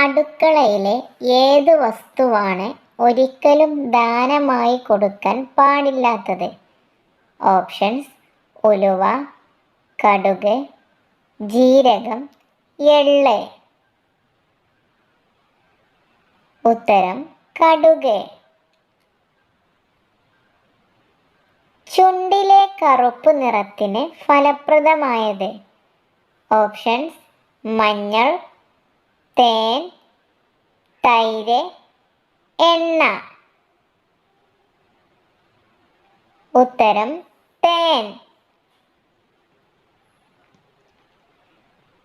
അടുക്കളയിലെ ഏത് വസ്തുവാണ് ഒരിക്കലും ദാനമായി കൊടുക്കാൻ പാടില്ലാത്തത്? ഓപ്ഷൻസ് ഉലുവ കടുക് ജീരകം എള്ള്. ഉത്തരം കടുക്. ചുണ്ടിലെ കറുപ്പ് നിറത്തിന് ഫലപ്രദമായത്? ഓപ്ഷൻസ് മഞ്ഞൾ തേൻ തൈര് എണ്ണ. ഉത്തരം തേൻ.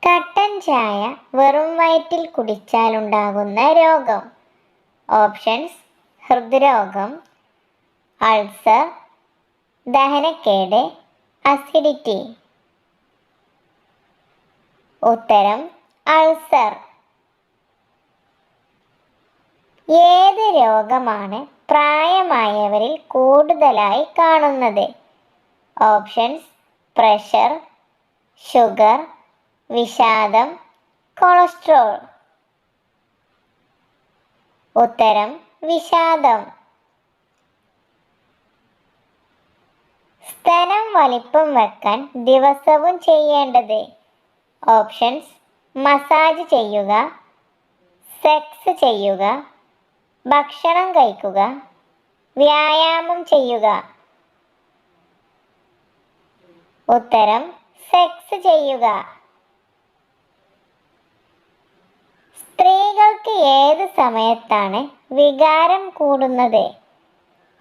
കട്ടൻ ചായ വെറും വയറ്റിൽ കുടിച്ചാലുണ്ടാകുന്ന രോഗം. ഓപ്ഷൻസ് ഹൃദ്രോഗം അൾസർ ദഹനക്കേട് അസിഡിറ്റി. ഉത്തരം അൾസർ. ഏത് രോഗമാണ് പ്രായമായവരിൽ കൂടുതലായി കാണുന്നത്? ഓപ്ഷൻസ് പ്രഷർ ഷുഗർ വിഷാദം കൊളസ്ട്രോൾ. ഉത്തരം വിഷാദം. സ്ഥലം വലിപ്പം വെക്കാൻ ദിവസവും ചെയ്യേണ്ടത്? ഓപ്ഷൻസ് മസാജ് ചെയ്യുക സെക്സ് ചെയ്യുക ഭക്ഷണം കഴിക്കുക വ്യായാമം ചെയ്യുക. ഉത്തരം സെക്സ് ചെയ്യുക. സ്ത്രീകൾക്ക് ഏത് സമയത്താണ് വികാരം കൂടുന്നത്?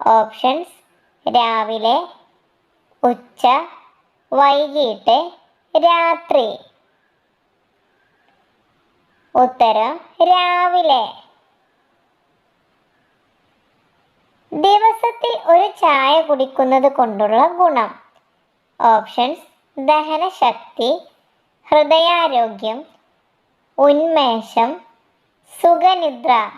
ഓപ്ഷൻസ് രാവിലെ ഉച്ച വൈകിട്ട് രാത്രി. ഉത്തരം രാവിലെ. ദിവസത്തിൽ ഒരു ചായ കുടിക്കുന്നത് കൊണ്ടുള്ള ഗുണം. ഓപ്ഷൻസ് ദഹനശക്തി ഹൃദയാരോഗ്യം ഉന്മേഷം സുഖനിദ്ര.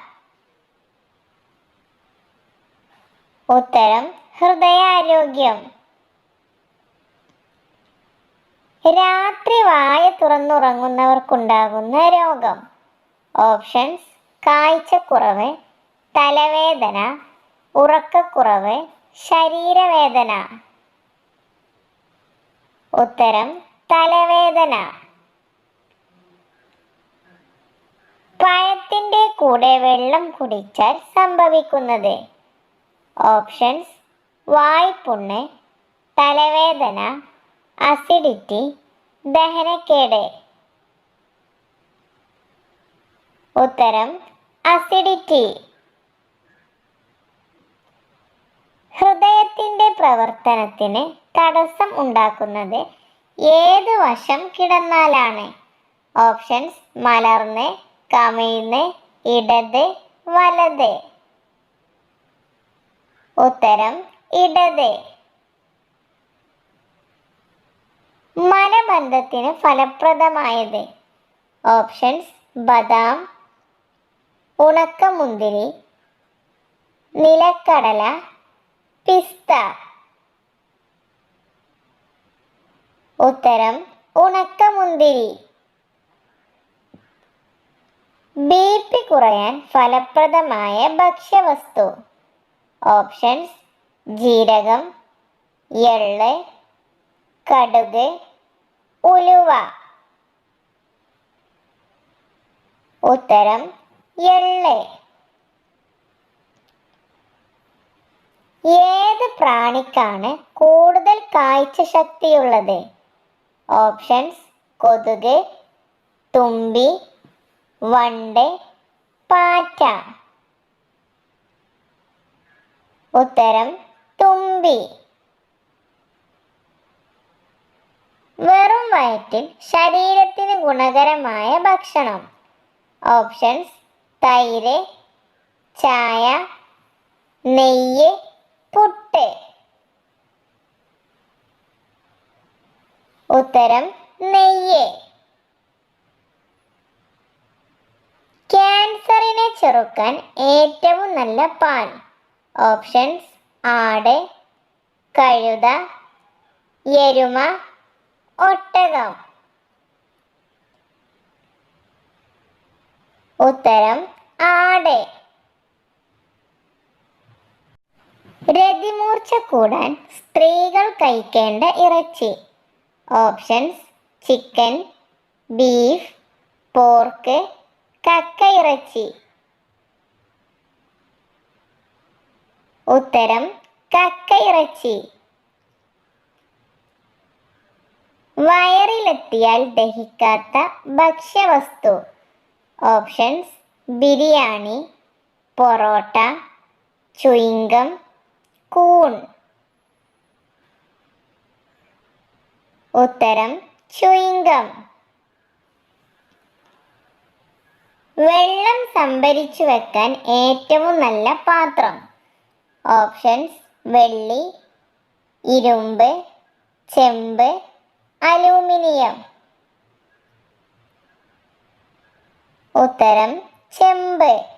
ഉത്തരം ഹൃദയാരോഗ്യം. രാത്രി വായ തുറന്നുറങ്ങുന്നവർക്കുണ്ടാകുന്ന രോഗം. ഓപ്ഷൻസ് കാഴ്ചക്കുറവ് തലവേദന ഉറക്കക്കുറവ് ശരീരവേദന. ഉത്തരം തലവേദന. പഴത്തിന്റെ കൂടെ വെള്ളം കുടിച്ചാൽ സംഭവിക്കുന്നത്. ഓപ്ഷൻസ് വായ്പുണ്ണ് തലവേദന അസിഡിറ്റി ദഹനക്കേട്. ഉത്തരം അസിഡിറ്റി. ഹൃദയത്തിന്റെ പ്രവർത്തനത്തിന് തടസ്സം ഉണ്ടാക്കുന്നത് ഏത് വശം കിടന്നാലാണ്? ഓപ്ഷൻസ് മലർന്ന് കമിഴ്ന്ന് ഇടത് വലത്. ഉത്തരം ഇടത്. മലബന്ധത്തിന് ഫലപ്രദമായത്. ഓപ്ഷൻസ് ബദാം ഉണക്കമുന്തിരി നിലക്കടല പിസ്ത. ഉത്തരം ഉണക്കമുന്തിരി. ബി പി കുറയാൻ ഫലപ്രദമായ ഭക്ഷ്യവസ്തു. ഓപ്ഷൻസ് ജീരകം എള്ള് കടുക് ഉലുവ. ഉത്തരം എള്ള്. ഏത് പ്രാണിക്കാണ് കൂടുതൽ കാഴ്ച ശക്തിയുള്ളത് ഓപ്ഷൻസ് കൊതുക് തുമ്പി വണ്ട് പാറ്റ. ഉത്തരം തുമ്പി. വെറും വയറ്റിൽ ശരീരത്തിന് ഗുണകരമായ ഭക്ഷണം. ഓപ്ഷൻസ് തൈര് ചായ നെയ്യ് പുട്ട്. ഉത്തരം നെയ്യ്. ക്യാൻസറിനെ ചെറുക്കാൻ ഏറ്റവും നല്ല പാൽ ഓപ്ഷൻസ് ആട് കഴുത എരുമ ഒട്ടകം. ഉത്തരം ആട്. രതിമൂർച്ച കൂടാൻ സ്ത്രീകൾ കഴിക്കേണ്ട ഇറച്ചി. ഓപ്ഷൻസ് ചിക്കൻ ബീഫ് പോർക്ക് കക്ക ഇറച്ചി. ഉത്തരം കക്ക ഇറച്ചി. വയറിലെത്തിയാൽ ദഹിക്കാത്ത ഭക്ഷ്യവസ്തു. Options biryani porotta chewing gum കൂൺ. ഉത്തരം ചുയിങ്കം. വെള്ളം സംഭരിച്ചു വെക്കാൻ ഏറ്റവും നല്ല പാത്രം. ഓപ്ഷൻസ് വെള്ളി ഇരുമ്പ് ചെമ്പ് അലൂമിനിയം. ഉത്തരം ചെമ്പ്.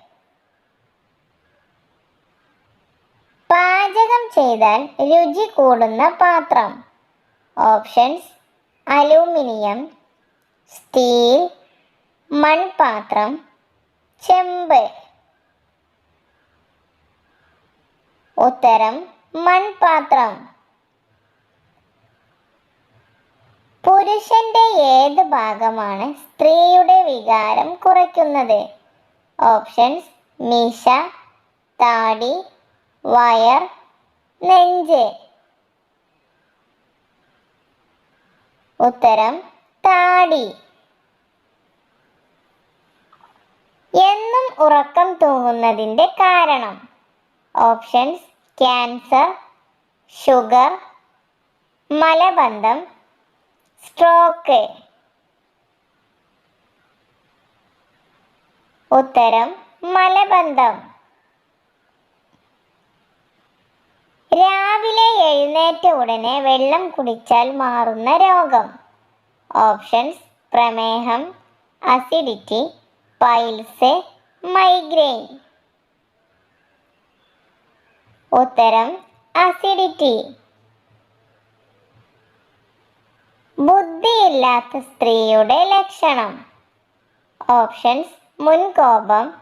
ചെയ്താൽ രുചി കൂടുന്ന പാത്രം. ഓപ്ഷൻസ് അലൂമിനിയം സ്റ്റീൽ മൺപാത്രം ചെമ്പ്. ഉത്തരം മൺപാത്രം. പുരുഷന്റെ ഏത് ഭാഗമാണ് സ്ത്രീയുടെ വികാരം കുറയ്ക്കുന്നത്? ഓപ്ഷൻസ് മീശ താടി വയർ നെഞ്ച്. ഉത്തരം താടി. എന്നും ഉറക്കം തൂങ്ങുന്നതിന്റെ കാരണം. ഓപ്ഷൻസ് ക്യാൻസർ ഷുഗർ മലബന്ധം സ്ട്രോക്ക്. ഉത്തരം മലബന്ധം. രാവിലെ എഴുന്നേറ്റ ഉടനെ വെള്ളം കുടിച്ചാൽ മാറുന്ന രോഗം. ഓപ്ഷൻസ് പ്രമേഹം അസിഡിറ്റി പൈൽസ് മൈഗ്രെയിൻ. ഉത്തരം അസിഡിറ്റി. ബുദ്ധിയില്ലാത്ത സ്ത്രീയുടെ ലക്ഷണം. ഓപ്ഷൻസ് മുൻകോപം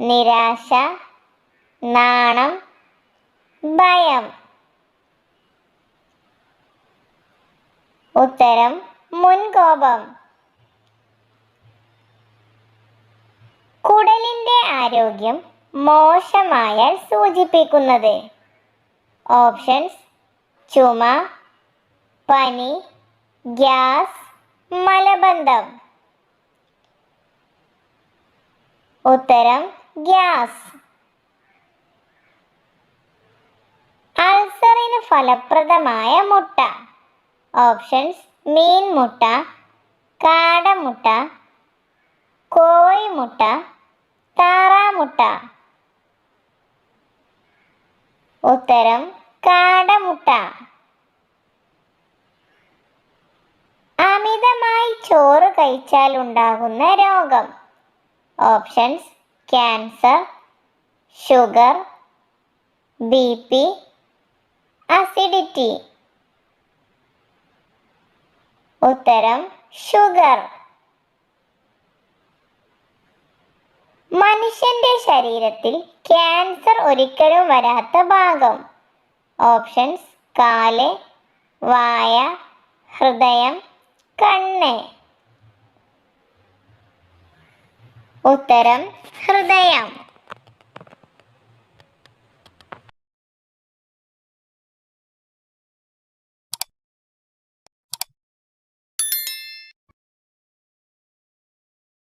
നിരാശ നാണം ഭയം. ഉത്തരം മുൻകോപം. കുടലിന്റെ ആരോഗ്യം മോശമായാൽ സൂചിപ്പിക്കുന്നത്. ഓപ്ഷൻസ് ചുമ പനി ഗ്യാസ് മലബന്ധം. ഉത്തരം ഗ്യാസ്. ഫലപ്രദമായ മുട്ട. ഓപ്ഷൻസ് മീൻ മുട്ട കാടമുട്ട കോഴിമുട്ട താറാമുട്ട ഉത്തരം കാടമുട്ട അമിതമായി ചോറ് കഴിച്ചാൽ ഉണ്ടാകുന്ന രോഗം. Options cancer sugar B P acidity ഉത്തരം ഷുഗർ മനുഷ്യന്റെ ശരീരത്തിൽ ക്യാൻസർ ഒരിക്കലും വരാത്ത ഭാഗം. ഓപ്ഷൻസ് കാൽ വായ ഹൃദയം കണ്ണ്. ഉത്തരം ഹൃദയം.